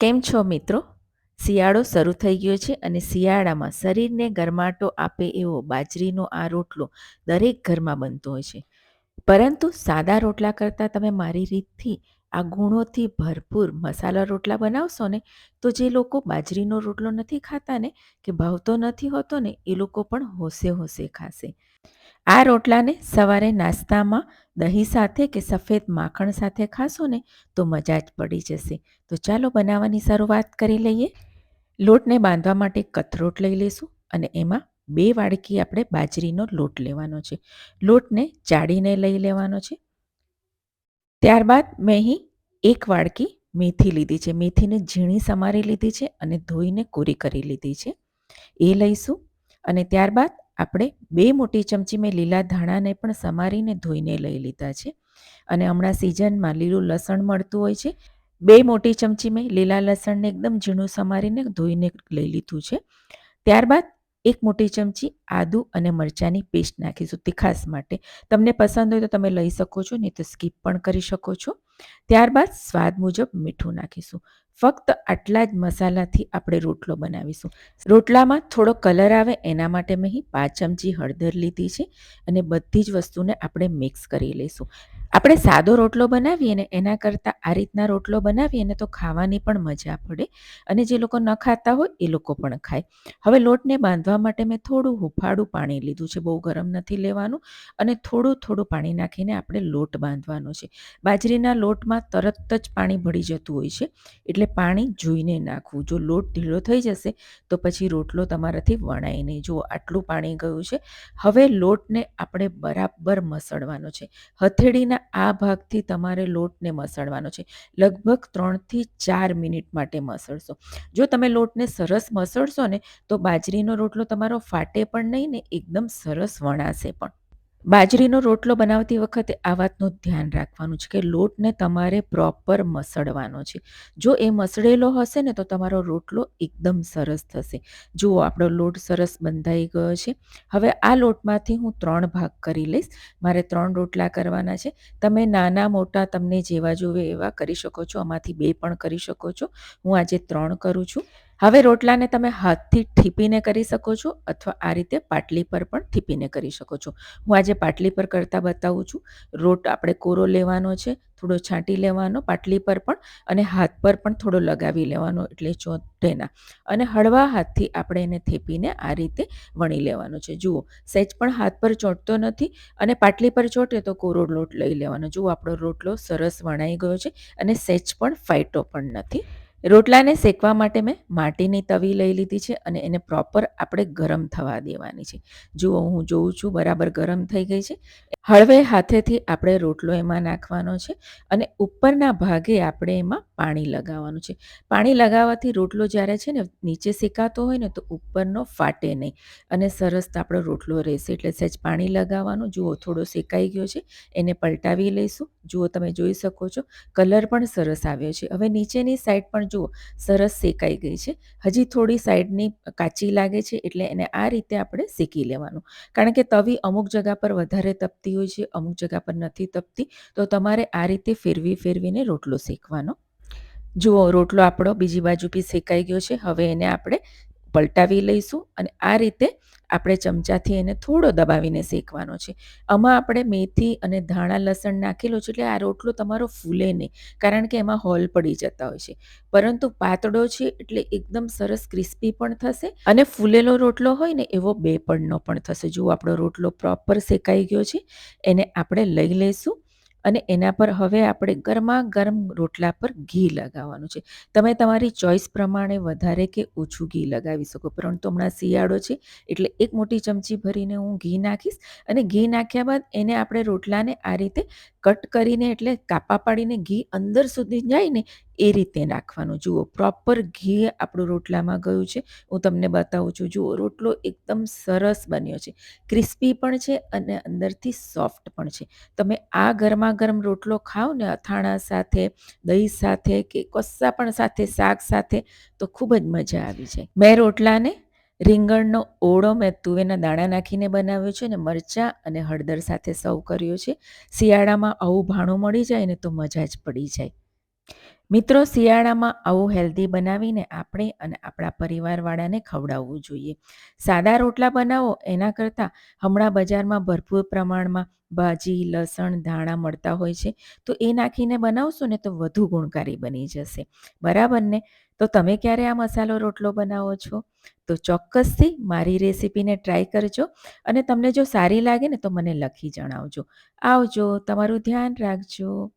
કેમ છો મિત્રો? શિયાળો શરૂ થઈ ગયો છે અને શિયાળામાં શરીરને ગરમાટો આપે એવો બાજરીનો આ રોટલો દરેક ઘરમાં બનતો હોય છે. પરંતુ સાદા રોટલા કરતાં તમે મારી રીતથી આ ગુણોથી ભરપૂર મસાલા રોટલા બનાવશો ને, તો જે લોકો બાજરીનો રોટલો નથી ખાતા ને, કે ભાવતો નથી હોતો ને, એ લોકો પણ હોશે હોશે ખાશે. આ રોટલાને સવારે નાસ્તામાં દહીં સાથે કે સફેદ માખણ સાથે ખાશો ને તો મજા જ પડી જશે. તો ચાલો બનાવવાની શરૂઆત કરી લઈએ. લોટને બાંધવા માટે કથરોટ લઈ લઈશું અને એમાં બે વાડકી આપણે બાજરીનો લોટ લેવાનો છે. લોટને ચાળીને લઈ લેવાનો છે. ત્યારબાદ મેં અહીં એક વાડકી મેથી લીધી છે. મેથીને ઝીણી સમારી લીધી છે અને ધોઈને કોરી કરી લીધી છે. એ લઈશું અને ત્યારબાદ આપણે બે મોટી ચમચી મેં લીલા ધાણાને પણ સમારીને ધોઈને લઈ લીધા છે. અને હમણાં સિઝનમાં લીલું લસણ મળતું હોય છે. બે મોટી ચમચી મેં લીલા લસણને એકદમ ઝીણું સમારીને ધોઈને લઈ લીધું છે. ત્યારબાદ એક મોટી ચમચી આદુ અને મરચાંની પેસ્ટ નાખીશું તીખાસ માટે. તમને પસંદ હોય તો તમે લઈ શકો છો, નહીં તો સ્કીપ પણ કરી શકો છો. ત્યારબાદ સ્વાદ મુજબ મીઠું નાખીશું. ફક્ત આટલા જ મસાલાથી આપણે રોટલો બનાવીશું. રોટલામાં થોડો કલર આવે એના માટે મેં પાંચ ચમચી હળદર લીધી છે અને બધી જ વસ્તુને આપણે મિક્સ કરી લઈશું. આપણે સાદો રોટલો બનાવીએ ને એના કરતાં આ રીતના રોટલો બનાવીએ ને તો ખાવાની પણ મજા પડે. અને જે લોકો ન ખાતા હોય એ લોકો પણ ખાય. હવે લોટને બાંધવા માટે મેં થોડું હુફાળું પાણી લીધું છે, બહુ ગરમ નથી લેવાનું. અને થોડું થોડું પાણી નાખીને આપણે લોટ બાંધવાનો છે. બાજરીના લોટમાં તરત જ પાણી ભળી જતું હોય છે. એટલે પાણી જોઈને નાખવું. જો લોટ ઢીલો થઈ જશે તો પછી રોટલો તમારાથી વણાય નહીં. જો આટલું પાણી ગયું છે. હવે લોટને આપણે બરાબર મસળવાનો છે. હથેળીના આ ભાગથી તમારે લોટને મસળવાનો છે. લગભગ ત્રણથી ચાર મિનિટ માટે મસળશો. જો તમે લોટને સરસ મસળશો ને, તો બાજરીનો રોટલો તમારો ફાટે પણ નહીં ને એકદમ સરસ વણાશે પણ. બાજરીનો રોટલો બનાવતી વખતે આ વાતનું ધ્યાન રાખવાનું છે કે લોટને તમારે પ્રોપર મસળવાનો છે. જો એ મસળેલો હશે ને તો તમારો રોટલો એકદમ સરસ થશે. જુઓ, આપણો લોટ સરસ બંધાઈ ગયો છે. હવે આ લોટમાંથી હું ત્રણ ભાગ કરી લઈશ. મારે ત્રણ રોટલા કરવાના છે. તમે નાના મોટા તમને જેવા જોવે એવા કરી શકો છો. આમાંથી બે પણ કરી શકો છો. હું આજે ત્રણ કરું છું. હવે રોટલાને તમે હાથથી ઠીપીને કરી શકો છો અથવા આ રીતે પાટલી પર પણ ઠીપીને કરી શકો છો. હું આજે પાટલી પર કરતાં બતાવું છું. રોટ આપણે કોરો લેવાનો છે, થોડો છાંટી લેવાનો, પાટલી પર પણ અને હાથ પર પણ થોડો લગાવી લેવાનો એટલે ચોટેના. અને હળવા હાથથી આપણે એને થેપીને આ રીતે વણી લેવાનો છે. જુઓ સહેજ પણ હાથ પર ચોંટતો નથી અને પાટલી પર ચોંટે તો કોરો લોટ લઈ લેવાનો. જુઓ, આપણો રોટલો સરસ વણાઈ ગયો છે અને સહેજ પણ ફાઈટો પણ નથી. રોટલાને શેકવા માટે મેં માટીની તવી લઈ લીધી છે અને એને પ્રોપર આપણે ગરમ થવા દેવાની છે. જુઓ, હું જોઉં છું, બરાબર ગરમ થઈ ગઈ છે. હળવે હાથેથી આપણે રોટલો એમાં નાખવાનો છે અને ઉપરના ભાગે આપણે એમાં પાણી લગાવવાનું છે. પાણી લગાવવાથી રોટલો જ્યારે છે ને નીચે શેકાતો હોય ને તો ઉપરનો ફાટે નહીં અને સરસ આપણો રોટલો રહેશે. એટલે સહેજ પાણી લગાવવાનું. જુઓ, થોડો શેકાઈ ગયો છે. એને પલટાવી લઈશું. જુઓ, તમે જોઈ શકો છો. કલર પણ સરસ આવ્યો છે. હવે નીચેની સાઈડ પણ જુઓ સરસ શેકાઈ ગઈ છે. હજી થોડી સાઈડની કાચી લાગે છે એટલે એને આ રીતે આપણે શેકી લેવાનું. કારણ કે તવી અમુક જગા પર વધારે તપતી હોય છે, અમુક જગા પર નથી તપતી. તો તમારે આ રીતે ફેરવી ફેરવીને રોટલો શેકવાનો. જુઓ રોટલો આપણો બીજી બાજુ બી શેકાઈ ગયો છે. હવે એને આપણે પલટાવી લઈશું અને આ રીતે આપણે ચમચાથી એને થોડો દબાવીને શેકવાનો છે. આમાં આપણે મેથી અને ધાણા, લસણ નાખેલો છે એટલે આ રોટલો તમારો ફૂલે નહીં, કારણ કે એમાં હોલ પડી જતા હોય છે. પરંતુ પાતળો છે એટલે એકદમ સરસ ક્રિસ્પી પણ થશે અને ફૂલેલો રોટલો હોય ને એવો બે પડનો પણ થશે. જો આપણો રોટલો પ્રોપર શેકાઈ ગયો છે, એને આપણે લઈ લઈશું. અને એના પર હવે આપણે ગરમા ગરમ રોટલા પર ઘી લગાવવાનું છે. તમે તમારી ચોઈસ પ્રમાણે વધારે કે ઓછું ઘી લગાવી શકો. પરંતુ હમણાં શિયાળો છે, એટલે એક મોટી ચમચી ભરીને હું ઘી નાખીશ અને ઘી નાખ્યા બાદ એને આપણે રોટલાને આ રીતે કટ કરીને એટલે કાપા પાડીને ઘી અંદર સુધી જાય ને એ રીતે નાખવાનું. જુઓ પ્રોપર ઘી આપણું રોટલામાં ગયું છે. હું તમને બતાવું છું, જુઓ, રોટલો એકદમ સરસ બન્યો છે. ક્રિસ્પી પણ છે અને અંદરથી સોફ્ટ પણ છે. તમે આ ગરમા ગરમ રોટલો ખાઓ ને અથાણા સાથે, દહીં સાથે કે કસ્સા પણ સાથે, શાક સાથે તો ખૂબ જ મજા આવી જાય. મેં રોટલાને રીંગણનો ઓળો મેં તુવેરના દાણા નાખીને બનાવ્યો છે અને મરચાં અને હળદર સાથે સર્વ કર્યો છે. શિયાળામાં આવું ભાણું મળી જાય ને તો મજા જ પડી જાય. મિત્રો, શિયાળામાં આવું હેલ્ધી બનાવીને આપણે અને આપણા પરિવારવાળાને ખવડાવવું જોઈએ. સાદા રોટલા બનાવો, એના કરતાં હમણાં બજારમાં ભરપૂર પ્રમાણમાં ભાજી, લસણ, ધાણા મળતા હોય છે. તો એ નાખીને બનાવશો ને તો વધુ ગુણકારી બની જશે. બરાબર ને? તો તમે ક્યારે આ મસાલો રોટલો બનાવો છો? તો ચોક્કસથી મારી રેસીપીને ટ્રાય કરજો અને તમને જો સારી લાગે ને તો મને લખી જણાવજો. આવજો, તમારું ધ્યાન રાખજો.